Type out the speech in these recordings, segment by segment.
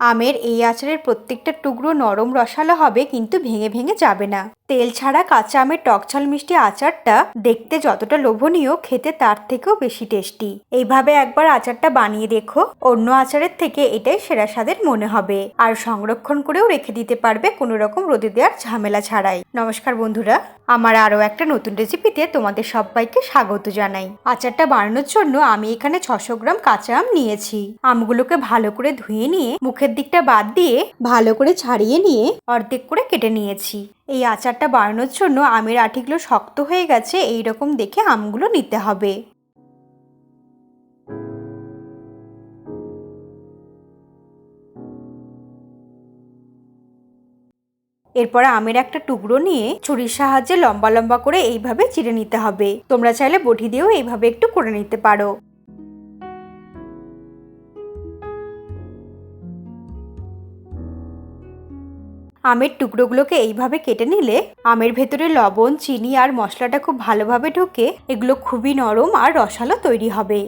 আমের এই আচারের প্রত্যেকটা টুকরো নরম রসালো হবে কিন্তু ভেঙে ভেঙে যাবে না। তেল ছাড়া কাঁচা আমের টকঝাল মিষ্টি আচারটা দেখতে যতটা লোভনীয়, খেতে তার থেকেও বেশি টেস্টি। এইভাবে একবার আচারটা বানিয়ে দেখো, অন্য আচারের থেকে এটাই সেরা স্বাদের মনে হবে। আর সংরক্ষণ করেও রেখে দিতে পারবে কোনো রকম রোদে দেওয়ার ঝামেলা ছাড়াই। নমস্কার বন্ধুরা, আমার আরও একটা নতুন রেসিপিতে তোমাদের সবাইকে স্বাগত জানাই। আচারটা বানানোর জন্য আমি এখানে ছশো গ্রাম কাঁচা আম নিয়েছি। আমগুলোকে ভালো করে ধুয়ে নিয়ে, মুখের দিকটা বাদ দিয়ে ভালো করে ছাড়িয়ে নিয়ে অর্ধেক করে কেটে নিয়েছি। এই আচারটা বানানোর জন্য আমের আঠিগুলো শক্ত হয়ে গেছে এই রকম দেখে আমগুলো নিতে হবে। এরপর আমের একটা টুকরো নিয়ে ছুরির সাহায্যে লম্বা লম্বা করে এইভাবে চিড়ে নিতে হবে। তোমরা চাইলে বটি দিয়েও এইভাবে একটু করে নিতে পারো। আমের টুকরোগুলোকে এইভাবে কেটে নিলে আমের ভেতরে লবণ, চিনি আর মশলাটা খুব ভালোভাবে ঢুকে এগুলো খুবই নরম আর রসালো তৈরি হবে।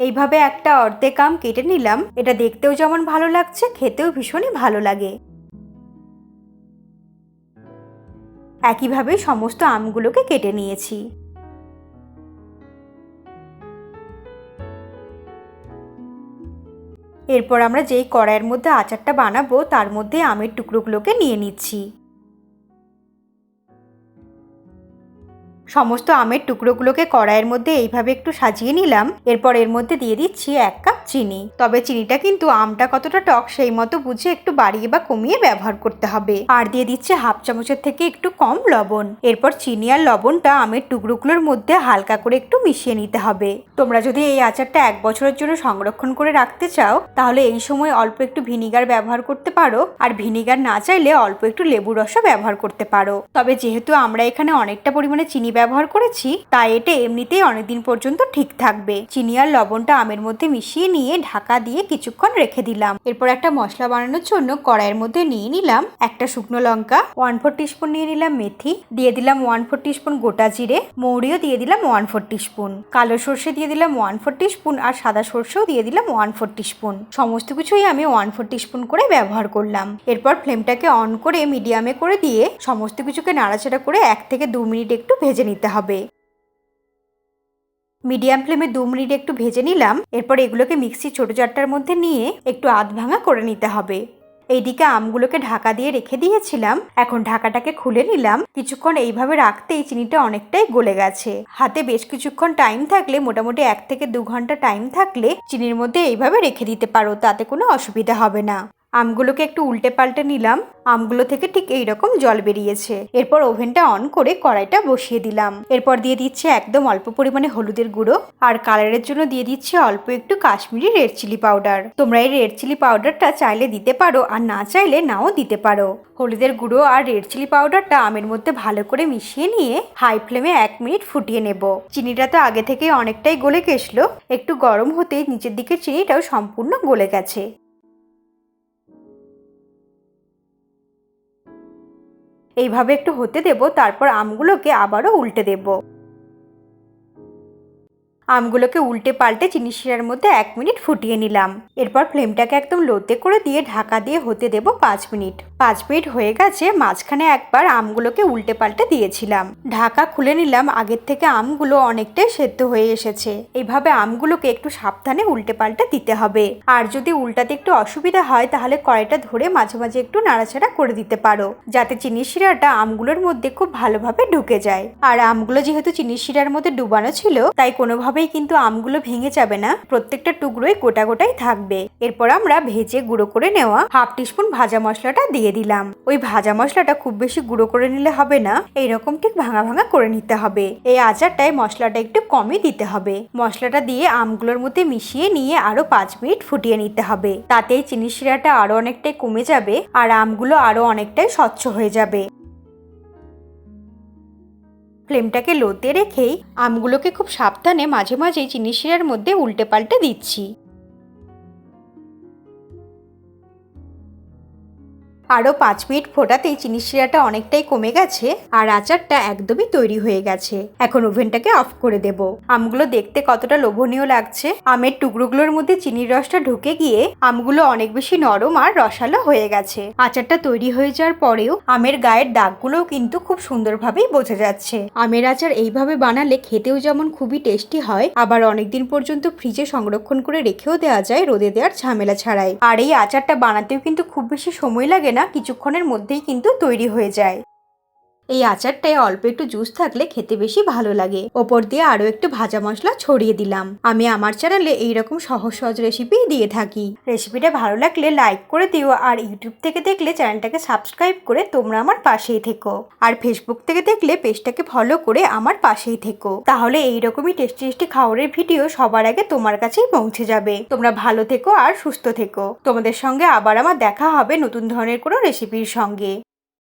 এইভাবে একটা অর্ধেক আম কেটে নিলাম। এটা দেখতেও যেমন ভালো লাগছে, খেতেও ভীষণই ভালো লাগে। একইভাবে সমস্ত আমগুলোকে কেটে নিয়েছি। এরপর আমরা যেই কড়াইয়ের মধ্যে আচারটা বানাবো, তার মধ্যে আমের টুকরোগুলোকে নিয়ে নিচ্ছি। সমস্ত আমের টুকরোগুলোকে কড়াইয়ের মধ্যে এইভাবে একটু সাজিয়ে নিলাম। এরপর এর মধ্যে দিয়ে দিচ্ছি এক কাপ চিনি। তবে চিনিটা কিন্তু আমটা কতটা টক সেই মতো বুঝে একটু বাড়িয়ে বা কমিয়ে ব্যবহার করতে হবে। আর দিয়ে দিচ্ছে হাফ চামচের থেকে একটু কম লবণ। এরপর চিনি আর লবণটা আমের টুকরোগুলোর মধ্যে হালকা করে একটু মিশিয়ে নিতে হবে। তোমরা যদি এই আচারটা এক বছরের জন্য সংরক্ষণ করে রাখতে চাও, তাহলে এই সময় অল্প একটু ভিনিগার ব্যবহার করতে পারো। আর ভিনিগার না চাইলে অল্প একটু লেবু রসও ব্যবহার করতে পারো। তবে যেহেতু আমরা এখানে অনেকটা পরিমাণে চিনি ব্যবহার করেছি, তাই এটা এমনিতেই অনেকদিন পর্যন্ত ঠিক থাকবে। চিনি আর লবণটা আমের মধ্যে মিশিয়ে নিয়ে ঢাকা দিয়ে কিছুক্ষণ রেখে দিলাম। এরপর একটা মশলা বানানোর জন্য কড়াইয়ের মধ্যে নিয়ে নিলাম একটা শুকনো লঙ্কা ওয়ান ফোর টিস্পুন নিয়ে নিলাম মেথি, দিয়ে দিলাম ওয়ান ফোর টিস্পুন গোটা জিরে, মৌরিও দিয়ে দিলাম ওয়ান ফোর টিস্পুন কালো সর্ষে দিয়ে দিলাম ওয়ান ফোর টিস্পুন আর সাদা সর্ষেও দিয়ে দিলাম ওয়ান ফোর টিস্পুন সমস্ত কিছুই আমি ওয়ান ফোর টিস্পুন করে ব্যবহার করলাম। এরপর ফ্লেমটাকে অন করে মিডিয়ামে করে দিয়ে সমস্ত কিছুকে নাড়াচাড়া করে এক থেকে দু মিনিট একটু ভেজে নিতে হবে। মিডিয়াম ফ্লেমে দু মিনিট একটু ভেজে নিলাম, এরপর এগুলোকে মিক্সি ছোটো চারটার মধ্যে নিয়ে একটু আধ ভাঙা করে নিতে হবে। এইদিকে আমগুলোকে ঢাকা দিয়ে রেখে দিয়েছিলাম, এখন ঢাকাটাকে খুলে নিলাম। কিছুক্ষণ এইভাবে রাখতেই চিনিটা অনেকটাই গলে গেছে। হাতে বেশ কিছুক্ষণ টাইম থাকলে, মোটামুটি এক থেকে দু ঘণ্টা টাইম থাকলে, চিনির মধ্যে এইভাবে রেখে দিতে পারো, তাতে কোনো অসুবিধা হবে না। আমগুলোকে একটু উল্টে পাল্টে নিলাম। আমগুলো থেকে ঠিক এই রকম জল বেরিয়েছে। এরপর ওভেনটা অন করে কড়াইটা বসিয়ে দিলাম। এরপর দিয়ে দিচ্ছে একদম অল্প পরিমাণে হলুদের গুঁড়ো। আর কালারের জন্য দিয়ে দিচ্ছে অল্প একটু কাশ্মীরি রেড চিলি পাউডার। তোমরা এই রেড চিলি পাউডারটা চাইলে দিতে পারো, আর না চাইলে নাও দিতে পারো। হলুদের গুঁড়ো আর রেড চিলি পাউডারটা আমের মধ্যে ভালো করে মিশিয়ে নিয়ে হাই ফ্লেমে এক মিনিট ফুটিয়ে নেব। চিনিটা তো আগে থেকে অনেকটাই গলে গেছিল। একটু গরম হতেই নিচের দিকে চিনিটাও সম্পূর্ণ গলে গেছে। এইভাবে একটু হতে দেব তারপর আমগুলোকে আবারও উল্টে দেবো। আমগুলোকে উল্টে পাল্টে চিনি শিরার মধ্যে এক মিনিট ফুটিয়ে নিলাম। এরপর ফ্লেমটাকে একদম লোতে করে দিয়ে ঢাকা দিয়ে হতে দেব পাঁচ মিনিট। পাঁচ মিনিট হয়ে গেছে, মাঝখানে একবার আমগুলোকে উল্টে পাল্টে দিয়েছিলাম। ঢাকা খুলে নিলাম, আগের থেকে আমগুলো অনেকটাই সেদ্ধ হয়ে এসেছে। এইভাবে আমগুলোকে একটু সাবধানে উল্টে পাল্টে দিতে হবে। আর যদি উল্টাতে একটু অসুবিধা হয়, তাহলে কড়াইটা ধরে মাঝে মাঝে একটু নাড়াচাড়া করে দিতে পারো, যাতে চিনি শিরাটা আমগুলোর মধ্যে খুব ভালোভাবে ঢুকে যায়। আর আমগুলো যেহেতু চিনি শিরার মধ্যে ডুবানো ছিল, তাই কোনোভাবে কোনোভাবেই কিন্তু আমগুলো ভেঙে যাবে না। প্রত্যেকটা টুকরোই গোটা গোটাই থাকবে। এরপর আমরা ভেজে গুঁড়ো করে নেওয়া হাফ টিস্পুন ভাজা মশলাটা দিয়ে দিলাম। ওই ভাজা মশলাটা খুব বেশি গুঁড়ো করে নিলে হবে না। এইরকম ঠিক ভাঙা ভাঙা করে নিতে হবে। এই আচারটায় মশলাটা একটু কমই দিতে হবে। মশলাটা দিয়ে আমগুলোর মধ্যে মিশিয়ে নিয়ে আরও পাঁচ মিনিট ফুটিয়ে নিতে হবে। তাতেই চিনি শিরাটা আরও অনেকটাই কমে যাবে আর আমগুলো আরও অনেকটাই স্বচ্ছ হয়ে যাবে। ফ্লেমটাকে লোতে রেখেই আমগুলোকে খুব সাবধানে মাঝে মাঝে চিনি শিরার মধ্যে উল্টে পাল্টে দিচ্ছি। আরও পাঁচ মিনিট ফোটাতেই চিনির শিরাটা অনেকটাই কমে গেছে আর আচারটা একদমই তৈরি হয়ে গেছে। এখন ওভেনটাকে অফ করে দেব। আমগুলো দেখতে কতটা লোভনীয় লাগছে। আমের টুকরোগুলোর মধ্যে চিনির রসটা ঢুকে গিয়ে আমগুলো অনেক বেশি নরম আর রসালো হয়ে গেছে। আচারটা তৈরি হয়ে যাওয়ার পরেও আমের গায়ের দাগগুলোও কিন্তু খুব সুন্দরভাবেই বোঝা যাচ্ছে। আমের আচার এইভাবে বানালে খেতেও যেমন খুবই টেস্টি হয়, আবার অনেকদিন পর্যন্ত ফ্রিজে সংরক্ষণ করে রেখেও দেওয়া যায় রোদে দেওয়ার ঝামেলা ছাড়াই। আর এই আচারটা বানাতেও কিন্তু খুব বেশি সময় লাগে না। কিছুক্ষণের মধ্যেই কিন্তু তৈরি হয়ে যায়। এই আচারটায় অল্প একটু জুস থাকলে খেতে বেশি ভালো লাগে। ওপর দিয়ে আরও একটু ভাজা মশলা ছড়িয়ে দিলাম। আমি আমার চ্যানেলে এইরকম সহজ সহজ রেসিপি দিয়ে থাকি। রেসিপিটা ভালো লাগলে লাইক করে দিও আর ইউটিউব থেকে দেখলে চ্যানেলটাকে সাবস্ক্রাইব করে তোমরা আমার পাশেই থেকো। আর ফেসবুক থেকে দেখলে পেজটাকে ফলো করে আমার পাশেই থেকো। তাহলে এইরকমই টেস্টি টেস্টি খাবারের ভিডিও সবার আগে তোমার কাছেই পৌঁছে যাবে। তোমরা ভালো থেকো আর সুস্থ থেকো। তোমাদের সঙ্গে আবার আমার দেখা হবে নতুন ধরনের কোনো রেসিপির সঙ্গে।